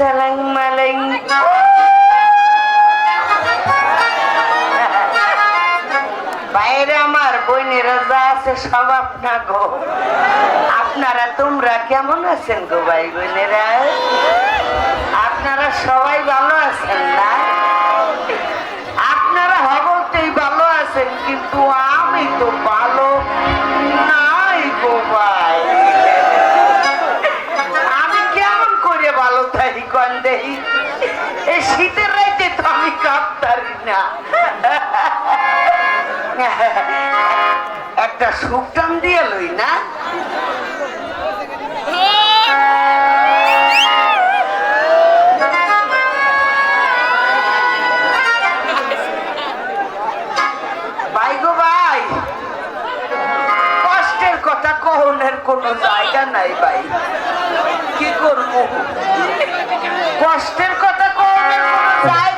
আসসালাম আলাইকুম বাইরে আমার বোনেরা যা আছে, সব আপনা গো। আপনারা তোমরা কেমন আছেন গো ভাই বোনেরা? আপনারা সবাই ভালো আছেন না? আপনারা হবতেই ভালো আছেন, কিন্তু আমি তো ভালো না। একটা সুপটান দিয়ে লই না। কোনো জায়গা নাই ভাই। কি করব? কষ্টের কথা কোনো জায়গাই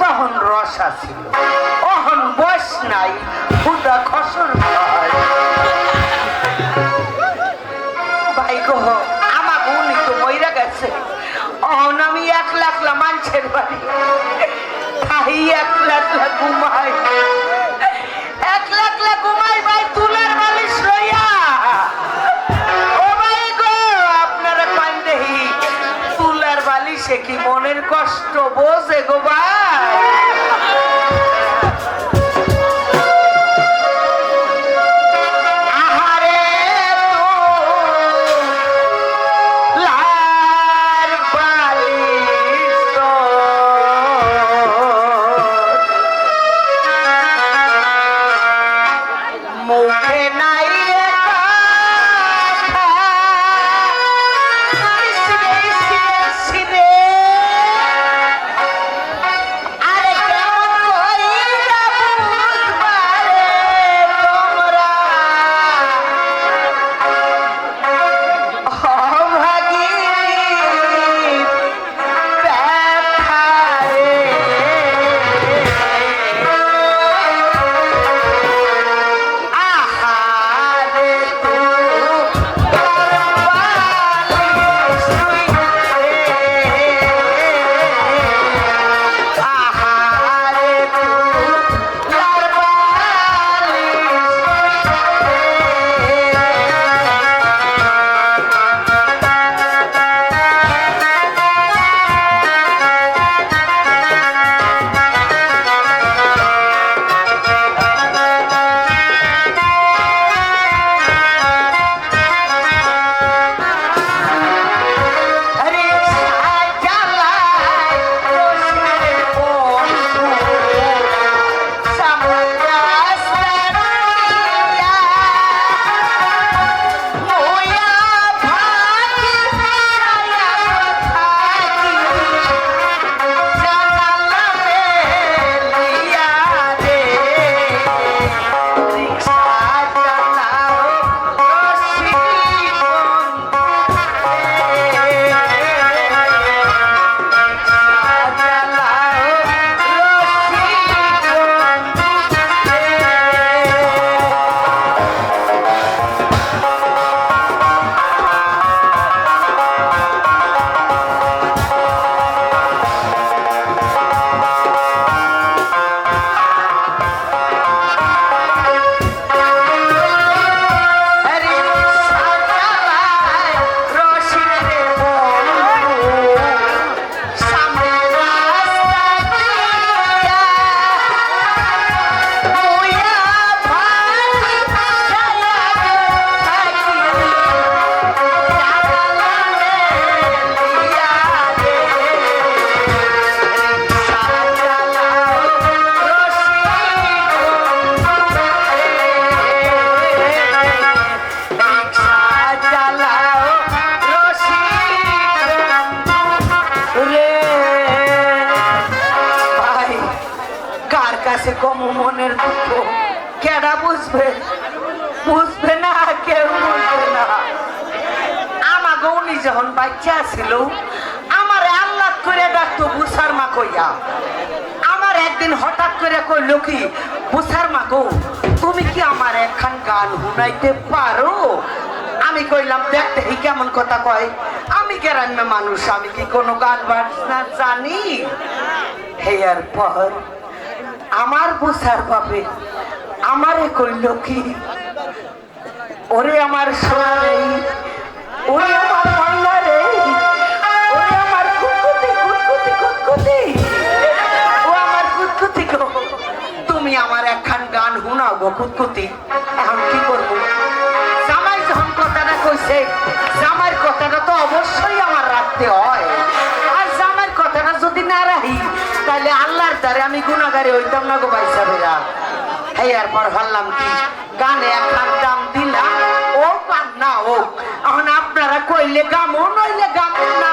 তখন রসা ছিল অহন বয়স নাই ফুদা খসর ভাই গো, আমার উনি তো মইরা গেছে। অহন আমি এক লাখ লা মানুষের বাড়ি। তাই এক লাখ লা ঘুমাই। এক লাখ লা ঘুমাই তুলার বালিশে কি মনের কষ্ট বোঝে গো ভাই? Thanks. কাছে কম মনের দুঃখ। কেডা বুঝবে? বুঝবে না, কেউ বুঝবে না। আমার গৌনি যখন বাচ্চা ছিল, আমার আল্লাহ করে ডাকতো বুসার মা কইয়া। আমার একদিন হঠাৎ করে কইলো কি বুসার মা গো, তুমি কি আমার একখান গান শুনাইতে পারো? আমি কইলাম, দেখ দেখি কেমন কথা কয়। আমি গ্রাম্য মানুষ, আমি কি কোনো গান বাজনা জানি? হেয়ার পর আমার বুসার পাবে আমারে কইল কি? ওরে আমার সোনা রে ওরে আমার ময়না রে ওরে আমার তুমি আমার একখান গান শুনাও গো কুতকুতি এখন কি করব? জামাই যখন কথাটা কইছে, জামাইয়ের কথাটা তো অবশ্যই আমার রাখতে হয়। তাহলে আল্লাহর দ্বারে আমি গুণাগারে হইতাম না গো ভাই সাহেবেরা এই এরপর ভাবলাম কি? গানে একখান দাম দিলাম, ও পান না হোক। এখন আপনারা কইলে গামো, নইলে গামো না।